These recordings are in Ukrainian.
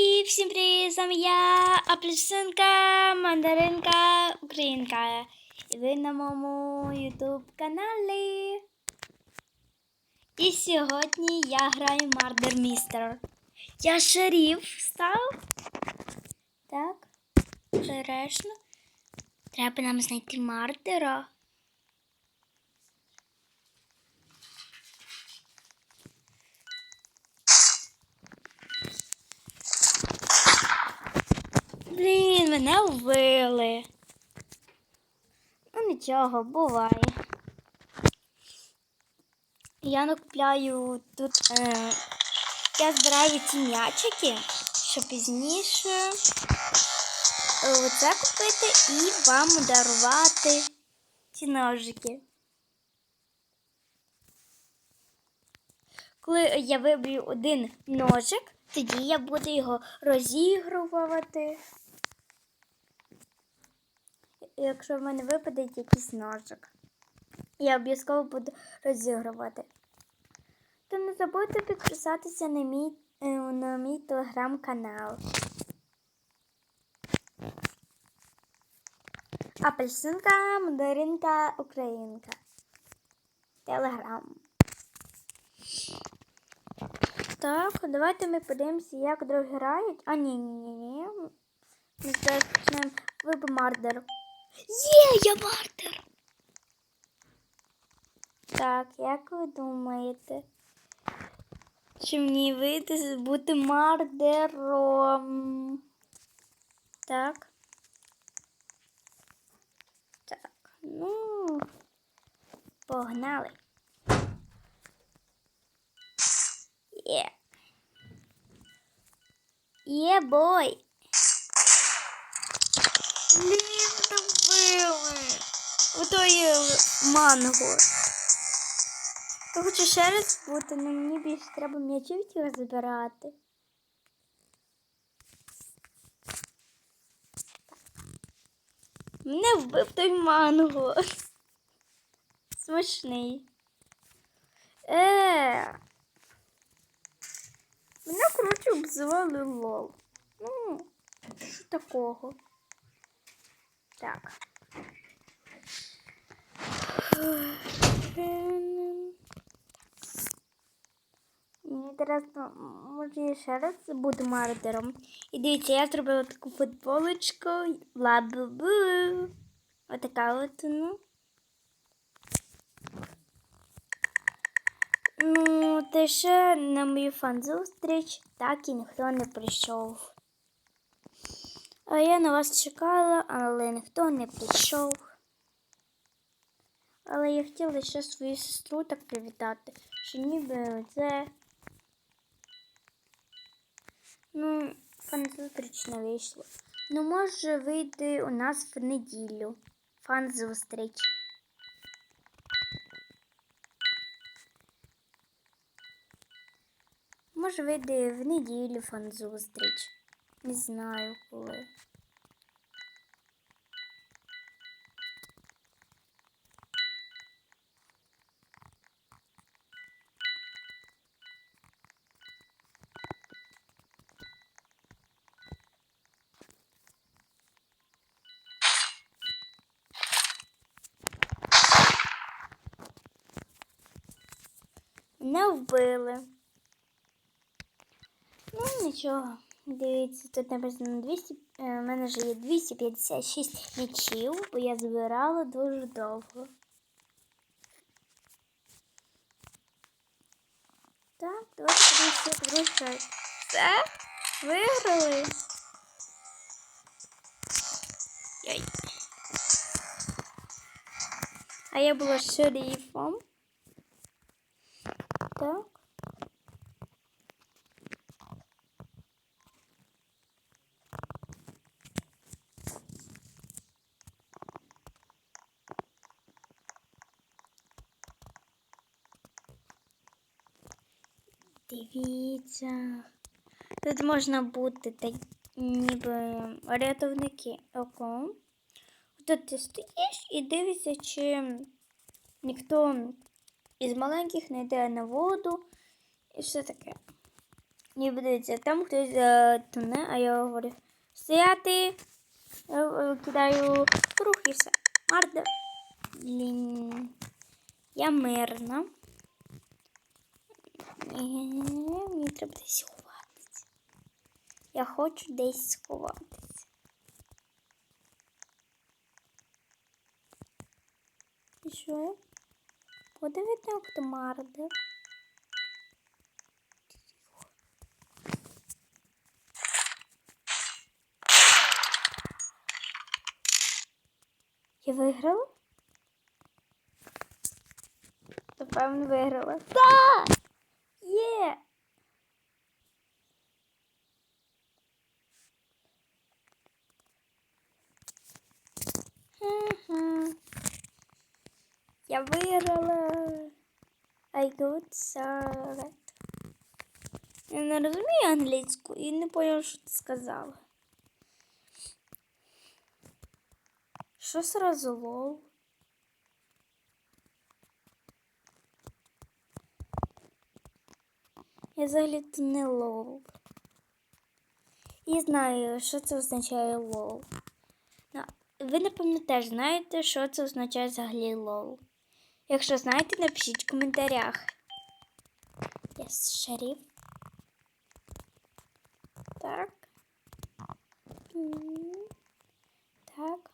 І всім привіт, з вами я, апельсинка, мандаринка, українка. І ви на моєму ютуб каналі. І сьогодні я граю Мардер Містер. Я шеріф став. Так, обережно. Треба нам знайти мардера. Блін, вбили. Ну нічого, буває. Я накупляю тут. Е, я збираю ці м'ячики, щоб пізніше е, оце купити і вам дарувати ці ножики. Коли я виб'ю один ножик, тоді я буду його розігрувати. Якщо в мене випаде якийсь ножик, я обов'язково буду розігрувати. То не забудьте підписатися на мій, е, на мій телеграм-канал. Апельсинка, мандаринка, українка. Телеграм. Так, давайте ми подивимося, як другі грають. А, ні, ні, ні, ні. Ми зараз почнемо вибив мардер. Є, я мардер. Так, як ви думаєте? Чи мені вийде бути мардером? Так. Так, ну, погнали. Є. Є бой. Ото є манго. Я хочу ще раз бути, але мені більше треба м'ячів його забирати. Мене вбив той манго. Смішний. Е. Мене, коротше, обзивали лол. Ну, що такого? Так. Мені інтересно, може я ще раз буду мардером. І дивіться, я зробила таку футболочку. Отака от, ну. Ну, та ще на мою фан-зустріч так і ніхто не прийшов. А я на вас чекала, але ніхто не прийшов. Але я хотіла ще свою сестру так привітати, що ніби це. Ну, фан-зустріч не вийшло. Ну, може вийти у нас в неділю. Фан-зустріч. Може вийде в неділю фан-зустріч. Не знаю коли. Не вбили. Ну, нічого. Дивіться, тут написано 200, е, в мене вже є 256 м'ячів, бо я збирала дуже довго. Так, давайте подивимося, як. Все? Виграли? Йой. А я була шерифом. Так. Дивіться. Тут можна бути так, ніби рятівники оком. Тут ти стоїш і дивишся, чи ніхто із маленьких не йде на воду і все таке. Ні, дивіться, там хтось е, тоне, а я говорю, стояти, Я, кидаю рух все. Марда. Блін. Я мирна. Мені треба десь сховатися. Я хочу десь сховатися. І що? Подивіться, хто мардер. Я виграла? Напевно, виграла. Так! Є! Ха-ха. Я виграла. I got salad. Я не розумію англійську і не поняла, що ти сказала. Що сразу лол? Я взагалі то не лол. І знаю, що це означає лол. Ну, ви, напевно, теж знаєте, що це означає взагалі лол. Якщо знаєте, напишіть в коментарях. Yes, шериф. Так. Так.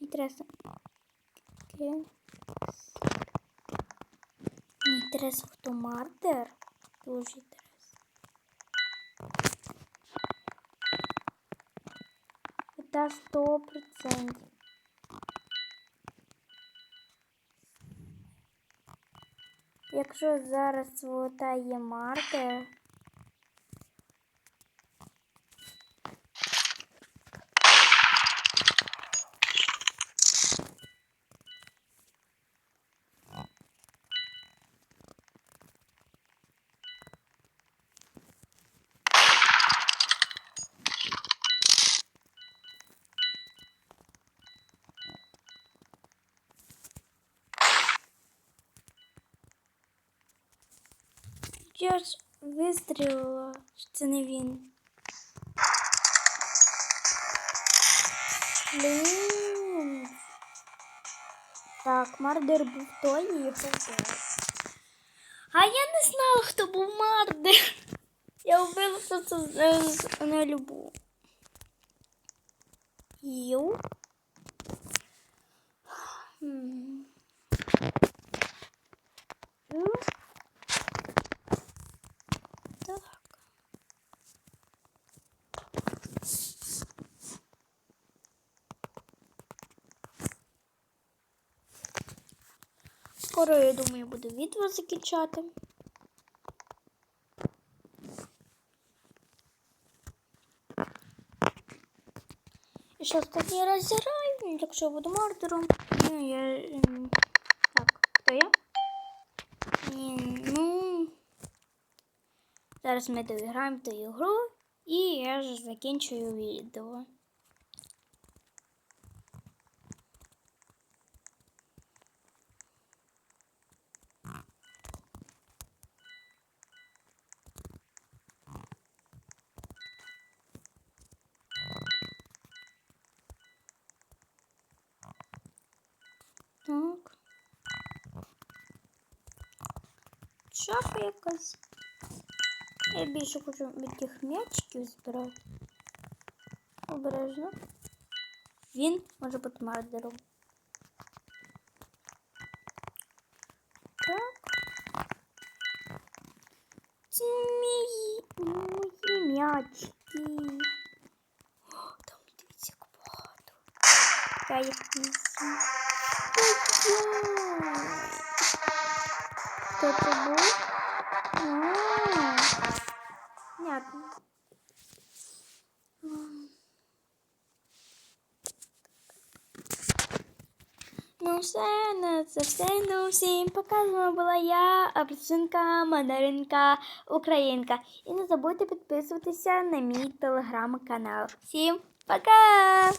Інтересно. Інтересно, хто мардер. Дуже інтересно. Сто процентів. Якщо зараз золота є мардер, я ж вистрілила, що це не він. Блін. Так, мардер був той і його. А я не знала, хто був мардер. Я вбила просто з, з на любу. Ю. Хм. Ю. Так. Скоро, я думаю, буду відео закінчати. І що останній раз зіграю, якщо я буду мардером. Ну, я... ем, Так, хто я? Ну... Зараз ми доіграємо ту ігру і я ж закінчую відео. Шафа якась. Я більше хочу від тих м'ячиків збирати. Обережно. Він може бути мардером. Так. Це мої, мої м'ячики. О, там дивіться, як багато. Я їх візьму. Це був? А, Понятно. Ну все, на це все. Ну всім пока. З вами була я, Апельсинка, Мандаринка, Українка. І не забудьте підписуватися на мій телеграм-канал. Всім пока!